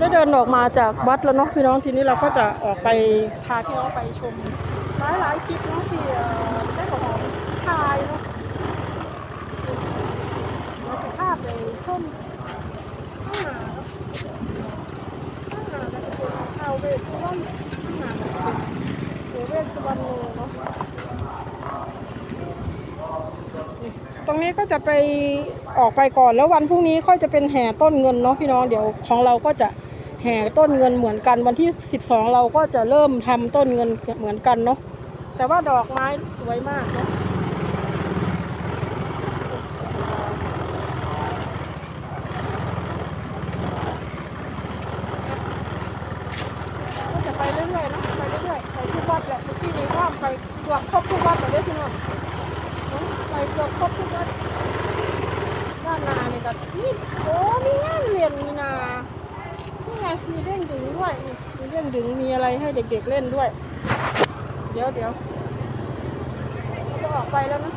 ได้เดินออกมาจากวัดแล้วเนาะพี่น้องทีนี้เราก็จะออกไปพาพี่น้องไปชมหลายหลายๆคลิปเนาะที่ได้ของหอมถ่ายเนาะมาสภาพเลยชมข้างหนาเนาะข้างหนาก็จะเป็นทาวเวสสุวรรณข้างหนาจะเป็นเวสสุวรรณโนเนาะตรงนี้ก็จะไปออกไปก่อนแล้ววันพรุ่งนี้ค่อยจะเป็นแห่ต้นเงินเนาะพี่น้องเดี๋ยวของเราก็จะ แห่ต้นเงินเหมือนกันวันที่ 12 เราก็จะเริ่มทำต้นเงินเหมือนกันเนาะแต่ว่าดอกไม้สวยมากเนาะก็จะไปเรื่อยๆนะไปเรื่อยๆไปทุกวัดแหละที่นี้ว่าไปเกือบครบทุกวัดเลยเด้อพี่น้องไปเกือบครบทุกวัดด้านนาเนี่ยก็นี่โอ้มีงานเรียนมีนานี่ ไงมีเรื่องดึงด้วยมีเรื่องดึงมีอะไรให้เด็กๆเล่นด้วย เดี๋ยวเดี๋ยวจะออกไปแล้วนะ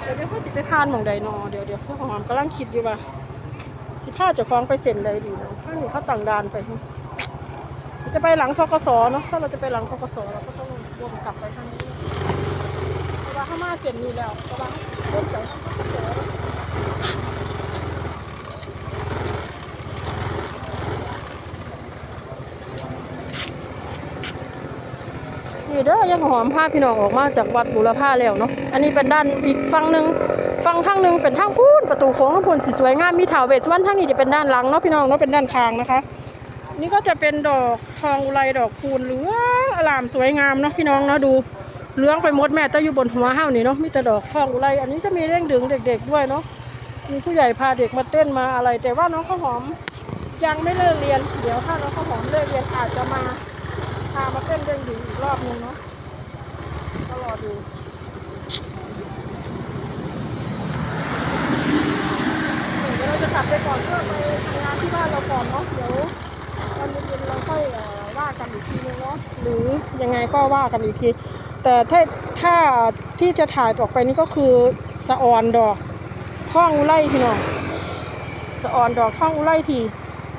เดี๋ยวเดี๋ยวเขาสิไปทานหมองใดนอเดี๋ยวเดี๋ยวพ่อหอมกำลังคิดอยู่ว่าสิพาเจ้าของไปเซ็นใดดีเนาะถ้านี่เขาต่างดานไปจะไปหลังทกสเนาะถ้าเราจะไปหลังทกสเราก็ต้องวนกลับไปทางนี้เพราะว่าข้ามาเสร็จนี่แล้วเพราะว่าเริ่มจากข้าวเสือนี่ เด้อยังหอมผ้าพี่น้องออกมาจากวัดบุรพาแล้วเนาะอันนี้เป็นด้านอีกฝั่งหนึ่งฝั่งทางหนึ่งเป็นทางพูนประตูโค้งข้างบนสีสวยงามมีถาวเวสวรรณทางนี้จะเป็นด้านหลังเนาะพี่น้องเนาะเป็นด้านทางนะคะ นี่ก็จะเป็นดอกทองอุไรดอกคูณเหลืองอลามสวยงามเนาะพี่น้องเนาะดูเหลืองไปหมดแม่ต้อยู่บนหัวห้าวนี่เนาะมีแต่ดอกทองอุไรอันนี้จะมีเร่งดึงเด็ก ๆ ด้วยเนาะมีผู้ใหญ่พาเด็กมาเต้นมาอะไร แต่ว่าน้องข้าวหอมยังไม่เลิกเรียน เดี๋ยวถ้าน้องข้าวหอมเลิกเรียนอาจจะมาามาเต้นเร่งดึงอีกรอบนึงเนาะก็รอดูเดี๋ยวเราจะกลับไปก่อนเพื่อไปทำงานที่บ้านเราก่อนเนาะเดี๋ยวตอนเย็นๆเราค่อยว่ากันอีกทีนึงเนาะหรือยังไงก็ว่ากันอีกที แต่ถ้าถ้าที่จะถ่ายออกไปนี่ก็คือสะออนดอกท่องอุไลพี่น้องสะออนดอกท่องอุไลที่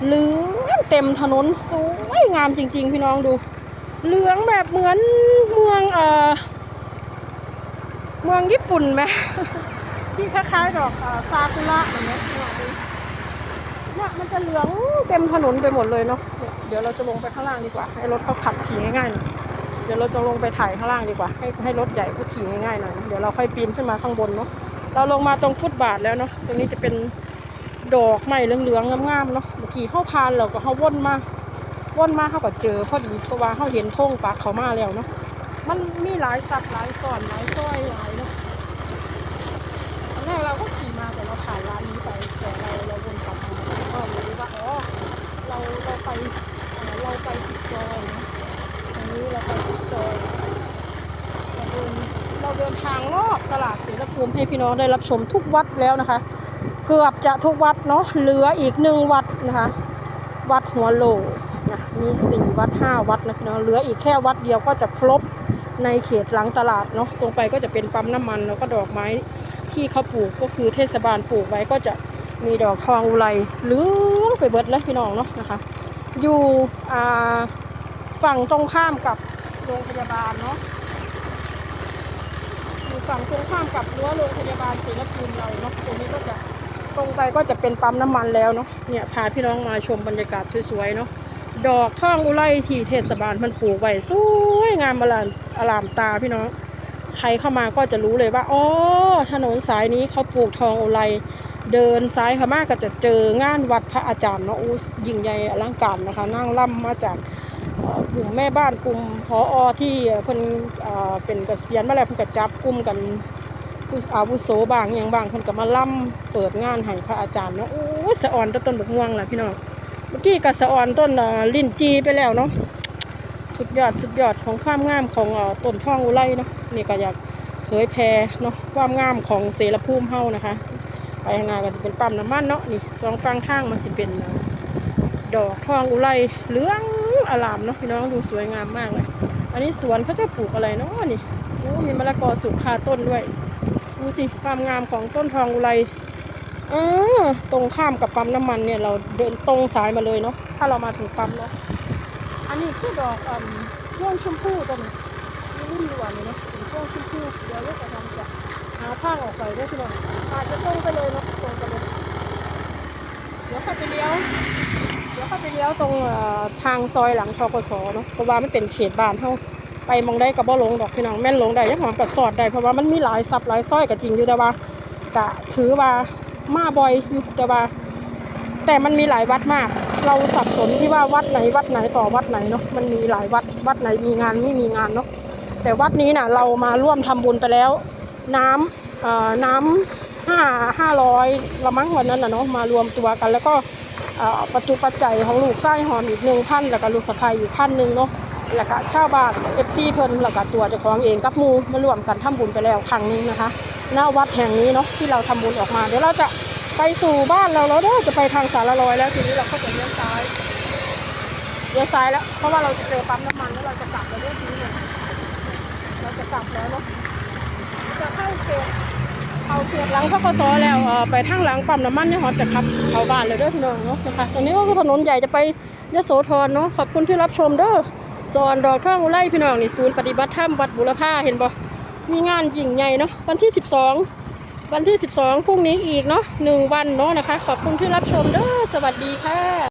หลือเต็มถนนสวยงามจริง ๆ พี่น้องดู เหลืองแบบเหมือนเมืองเอ่อเมืองญี่ปุ่นไหมที่คล้ายๆดอกซากุระแบบนี้เนี่ยมันจะเหลืองเต็มถนนไปหมดเลยเนาะเดี๋ยวเราจะลงไปข้างล่างดีกว่า ให้รถเขาขับขี่ง่ายๆหน่อยเดี๋ยวเราจะลงไปถ่ายข้างล่างดีกว่า ให้ให้รถใหญ่เขาขี่ง่ายๆหน่อยเดี๋ยวเราค่อยปีนขึ้นมาข้างบนเนาะเราลงมาตรงฟุตบาทแล้วเนาะตรงนี้จะเป็นดอกไม้เหลืองๆงามๆเนาะเมื่อกี้เข้าพานเราก็เข้าว่นมา ว่นมาเขาก็เจอพอดีเพราะว่าเขาเห็นธงปากเขามาแล้วเนาะมันมีหลายสัตว์หลายซ้อนหลายซ้อยหลายเนาะตอนแรกเราก็ขี่มาแต่เราผ่านร้านนี้ไปแต่เราเราวนกลับมาก็รู้ว่าอ๋อเราเราไปเอ่อเราไปผิดซอยนะตรงนี้เราไปผิดซอยเราเดินเราเดินทางรอบตลาดศรีละภูมิให้พี่น้องได้รับชมทุกวัดแล้วนะคะ เกือบจะทุกวัดเนาะเหลืออีกหนึ่งวัดนะคะ วัดหัวโล นะมีสี่วัดห้าวัดนะพี่น้องเหลืออีกแค่วัดเดียวก็จะครบในเขตหลังตลาดเนาะตรงไปก็จะเป็นปั๊มน้ำมันแล้วก็ดอกไม้ที่เขาปลูกก็คือเทศบาลปลูกไว้ก็จะมีดอกทองอุไรเหลืองไปเบิดเลยพี่น้องเนาะนะคะ อยู่อ่าฝั่งตรงข้ามกับโรงพยาบาลเนาะอยู่ฝั่งตรงข้ามกับรั้วโรงพยาบาลศรีนครินเราเนาะตรงนี้ก็จะตรงไปก็จะเป็นปั๊มน้ำมันแล้วเนาะเนี่ยพาพี่น้องมาชมบรรยากาศสวยๆเนาะ ดอกทองอุไรที่เทศบาลมันปลูกไว้สวยงามอลามอลามตาพี่น้อง ใครเข้ามาก็จะรู้เลยว่าอ๋อถนนสายนี้เขาปลูกทองโอไลเดินซ้ายเข้ามาก็จะเจองานวัดพระอาจารย์เนาะอู้ยิ่งใหญ่อลังการนะคะนั่งล่ำมาจากกลุ่มแม่บ้านกลุ่มพออที่เพิ่นเป็นเกษียณมาแล้วเพิ่นก็จับกลุ่มกันผู้อาวุโสบางอย่างบางเพิ่นก็มาล่ำเปิดงานให้พระอาจารย์เนาะโอ้สะอ่อนต้นบกม่วงล่ะพี่น้อง เมื่อกี้ก็สอ่อนต้นลิ้นจีไปแล้วเนาะสุดยอดสุดยอดของความงามของต้นทองอุไรเนาะนี่ก็อยากเผยแพร่เนาะความงามของเสรภูมิเฮานะคะ ไปข้างหน้าก็จะเป็นปั๊มน้ำมันเนาะนี่สองฝั่งทางมันสิเป็นเอ่อดอกทองอุไรเหลืองอลามเนาะพี่น้องดูสวยงามมากเลย อันนี้สวนเขาจะปลูกอะไรเนาะนี่โอ้มีมะละกอสุกคาต้นด้วย ดูสิความงามของต้นทองอุไร อือตรงข้ามกับปั๊มน้ำมันเนี่ยเราเดินตรงสายมาเลยเนาะถ้าเรามาถึงปั๊มเนาะอันนี้คือดอกอืมช่วงชมพู่ตัวนี้มีรุ่นอยู่อันนี้เนาะถึงช่วงชมพู่เดี๋ยวเราจะทำจะหาทางออกไปได้พี่น้องอาจจะตรงไปเลยเนาะตรงไปเลยเดี๋ยวค่อยไปเลี้ยวเดี๋ยวค่อยไปเลี้ยวตรงทางซอยหลังทกศเนาะเพราะว่ามันเป็นเขตบ้านเฮาไปมองได้กับบ่ลงดอกพี่น้องแม่นลงได้ยังหอมกับสอดได้เพราะว่ามันมีหลายซับหลายซอยก็จริงอยู่แต่ว่ากะถือว่า มาบ่อยอยู่แต่ว่า แต่มันมีหลายวัดมาก เราสับสนที่ว่าวัดไหนวัดไหนต่อวัดไหนเนาะมันมีหลายวัดวัดไหนมีงานไม่มีงานเนาะแต่วัดนี้น่ะเรามาร่วมทำบุญไปแล้ว น้ำเอ่อน้ำห้าห้าร้อยละมั้งวันนั้นนะเนาะมารวมตัวกัน แล้วก็ปัจจุปัจจัยของลูกไส้หอมอีกหนึ่งพันแล้วก็ลูกสะพายอีกพันหนึ่งเนาะ แล้วก็ชาวบ้านเอฟซีเพิ่นแล้วก็ตัวเจ้าของเองกับมูมารวมกันทำบุญไปแล้วครั้งนึงนะคะณวัดแห่งนี้เนาะที่เราทำบุญออกมา เดี๋ยวเราจะไปสู่บ้านเราแล้วเด้อจะไปทางสารลอยแล้วทีนี้เราก็จะเลี้ยวซ้ายเลี้ยวซ้ายแล้ว เพราะว่าเราจะเจอปั๊มน้ำมันแล้วเราจะกลับแล้วเด้อทีนี้เนี่ยเราจะกลับแล้วเนาะจะเข้าเขตเอาเขตหลังพคสแล้วออไปทางหลังปั๊มน้ำมันเนี่ยเราจะขับเข้าบ้านเลยเด้อพี่น้องเนาะนะคะตรงนี้ก็คือถนนใหญ่จะไปยโสธรเนาะขอบคุณที่รับชมเด้อ สอนดอกท่องอุไรพี่น้องนี่ศูนย์ปฏิบัติธรรมวัดบุรพาเห็นบ่มีงานยิ่งใหญ่เนาะวันที่ 12 วันที่ 12พรุ่งนี้อีกเนาะหนึ่งวันเนาะนะคะ ขอบคุณที่รับชมเด้อสวัสดีค่ะ